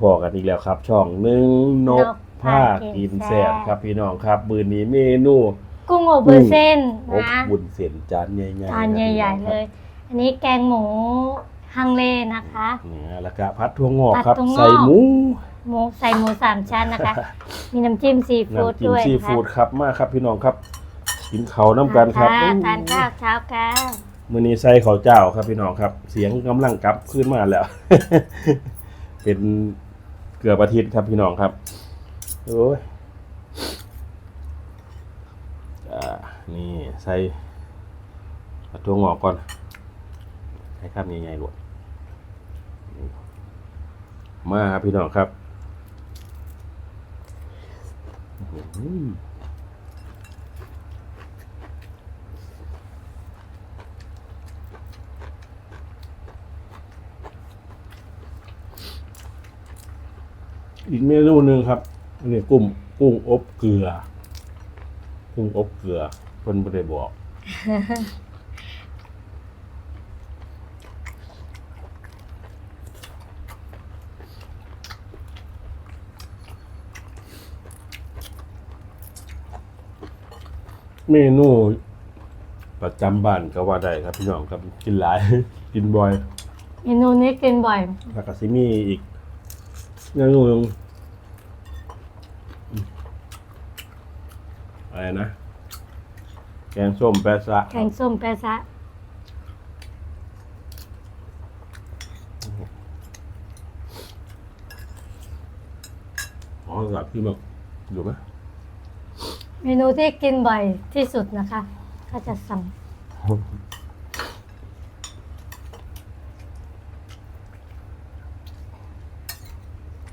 พอกันอีกแล้วครับ ช่องหนึ่งนกนกผ้าพากิกินนแสแซ่บบครับพี่น้องครับมือนี้เมนูกุ้งอบวุ้นเส้นอบนะบุญเส้นจานใหญ่ๆจานใหญ่ๆเลย อันนี้แกงหมูฮังเลนะคะเนี่ยแล้วก็พัดทั่วงอกครับผัดถั่วงอกใส่หมูหมูใส่หมูสามชั้นนะคะ มีน้ำจิ้มซีฟู้ดน้ำจิ้มด้วยซีนะคะฟู้ดครับมาครับพี่น้องครับกินเขาวน้ำกันครับะทานข้าวเช้ากัน มื้อนี้ใส่ข้าวเจ้าครับพี่น้องครับ เสียงกำลังกลับขึ้นมาแล้ว เป็นเกือบอาทิตย์ครับพี่น้องครับโอ้ยอ่านี่ใส่ผัวงอกก่อนให้ครับใหญ่ๆก่อนมาครับพี่น้องครับ อื้อหืออีกเมนูหนึ่งครับอันนี้กุ้งกุ้งอบเกลือ กุ้งอบเกลือเพิ่นไม่ได้บอกเมนูประจำบ้านก็ว่าได้ครับพี่น้องครับกินหลาย กินบ่อย เมนูนี้กินบ่อย แล้วก็ซิมีอีก เมนูหนึงอืมอะไรนะ แกงส้มแปะซะแกงส้มแปะซะอ๋อหลักที่แบบอยู่ไหมเมนูที่กินบ่อยที่สุดนะคะ ก็จะสั่ง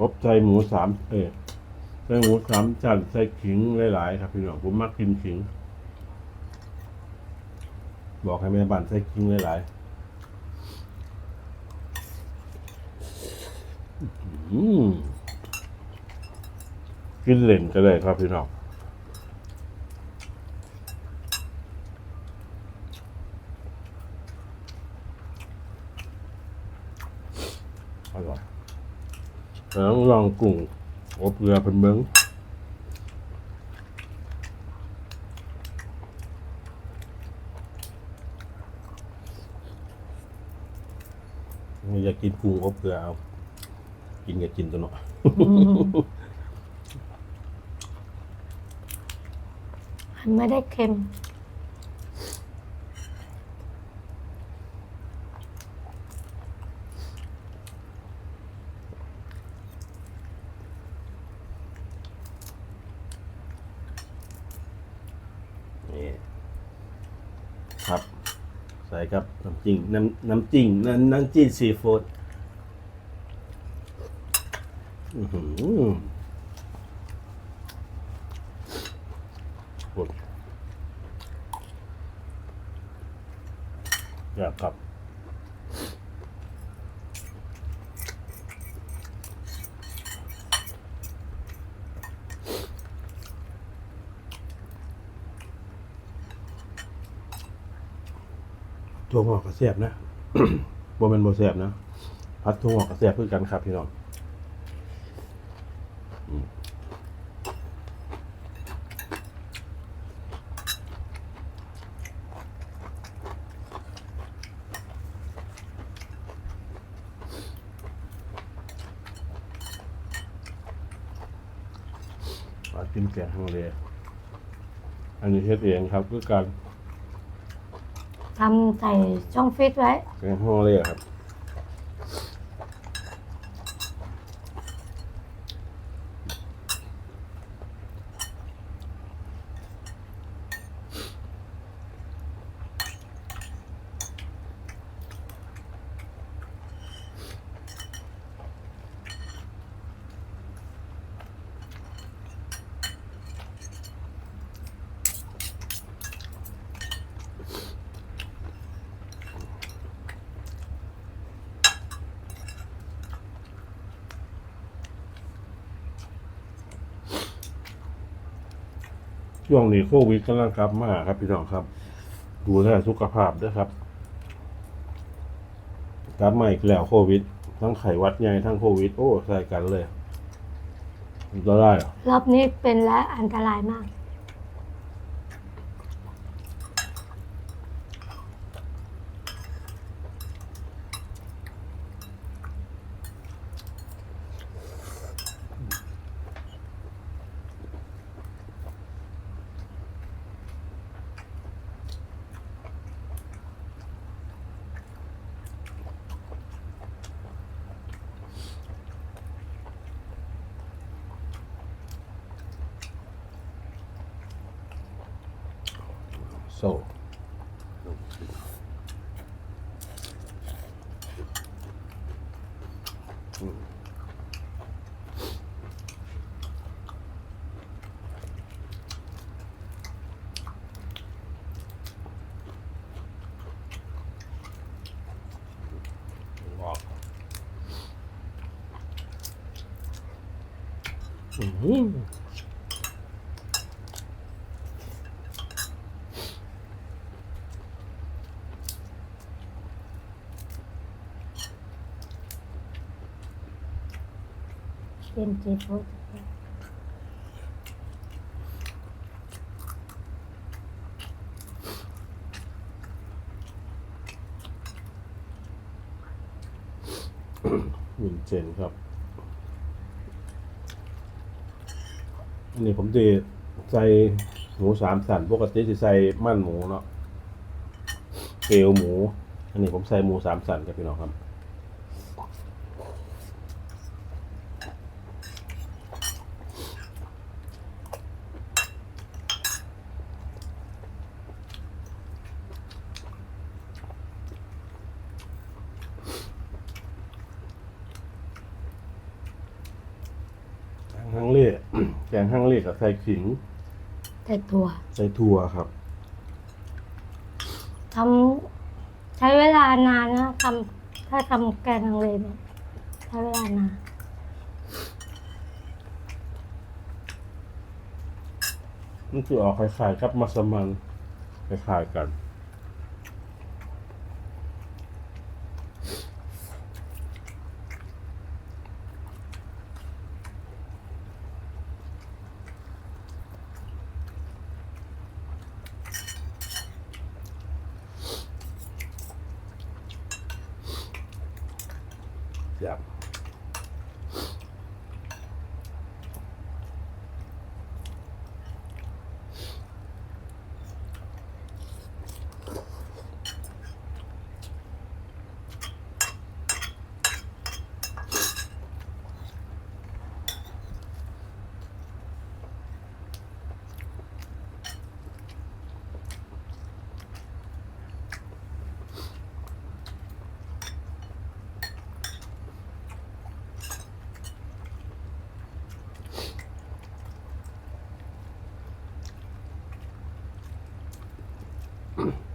อบใส่หมูสามเออใส่หมูสามชั้นใส่ขิงหลายๆครับพี่น้องผมมักกินขิง บอกให้แม่บ้านใส่ขิงหลายๆกินเล่นก็ได้ครับพี่น้องอร่อย แล้วลองกุ้งอบเกลือเป็นเบิ้งอยากกินกุ้งอบเกลือเอา กินก็กินตัวเนาะมันไม่ได้เค็ม นี่ ครับ ใส่ครับน้ำจิ้งน้ำน้ำจิ้งน้ำน้ำจิ้มซีฟู้ดอือหือโอ้ยอยากครับ ตัวงอกกระเสียบนะบ่เป็นบ่เสียบนะพัดตัวงอกกระเสียบเพื่อกันครับพี่น้องปลากินแกงฮังเลอันนี้เฮ็ดเองครับคือการ ทำใส่ช่องฟิตไว้แกงฮังเลยครับ ช่วงนี้โควิดกำลังกลับมาครับพี่น้องครับ ดูแลสุขภาพด้วยครับกลับมาอีกแล้วโควิด ทั้งไขวัดใหญ่ทั้งโควิด โอ้ใส่กันเลยมันจะได้เหรอรอบนี้เป็นและอันตรายมาก โซ่ออกอื้อหือ เป็นเจฟสวินเจนครับ อันนี้ผมจะใส่หมูสามสันปกติจะใส่มั่นหมูเนาะเกลียวหมู อันนี้ผมใส่หมูสามสันครับพี่น้องครับ แกงฮังเล่ แกงฮังเล่กับใส่ขิงแต่ตัวใส่ถั่วครับ ทำใช้เวลานานนะทำถ้าทำแกงฮังเลเนี่ยใช้เวลานาน มันคือออกคล้ายๆกับมัสมันคล้ายๆกัน ค 嗯。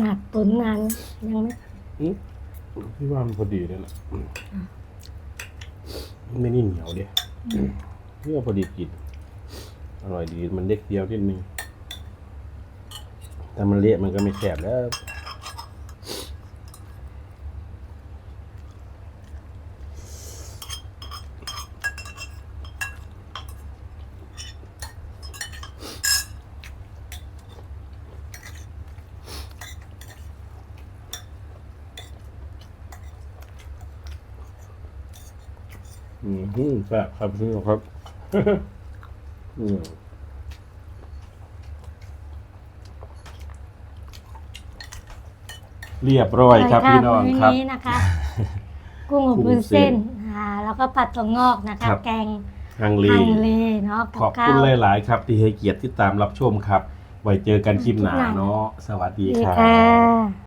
นาดตุนนานยังไม่อืมพี่ว่ามันพอดีเลยนะอืมไม่นี่เหนียวเดียพี่ว่าพอดีกิน อร่อยดี มันเล็กเดียวนิดนึงแต่มันเละมันก็ไม่แสบแล้ว อืมฮึ่มแซ่บครับพี่น้องครับ อืมเรียบร้อยครับใช่พี่น้องมื้ครับนี้นะคะ กุ้งอบวุ้นเส้นอ่าแล้วก็ผัดถั่วงอกนะคะ ครับ แกงฮังเลฮังเลเนาะขอบคุณกัหลาย ๆ ครับ ที่ให้เกียรติที่ตามรับชมครับ ไว้เจอกันคลิปหน้าคลิปหน้าเนาะสวัสดีดีครับ ค่ะ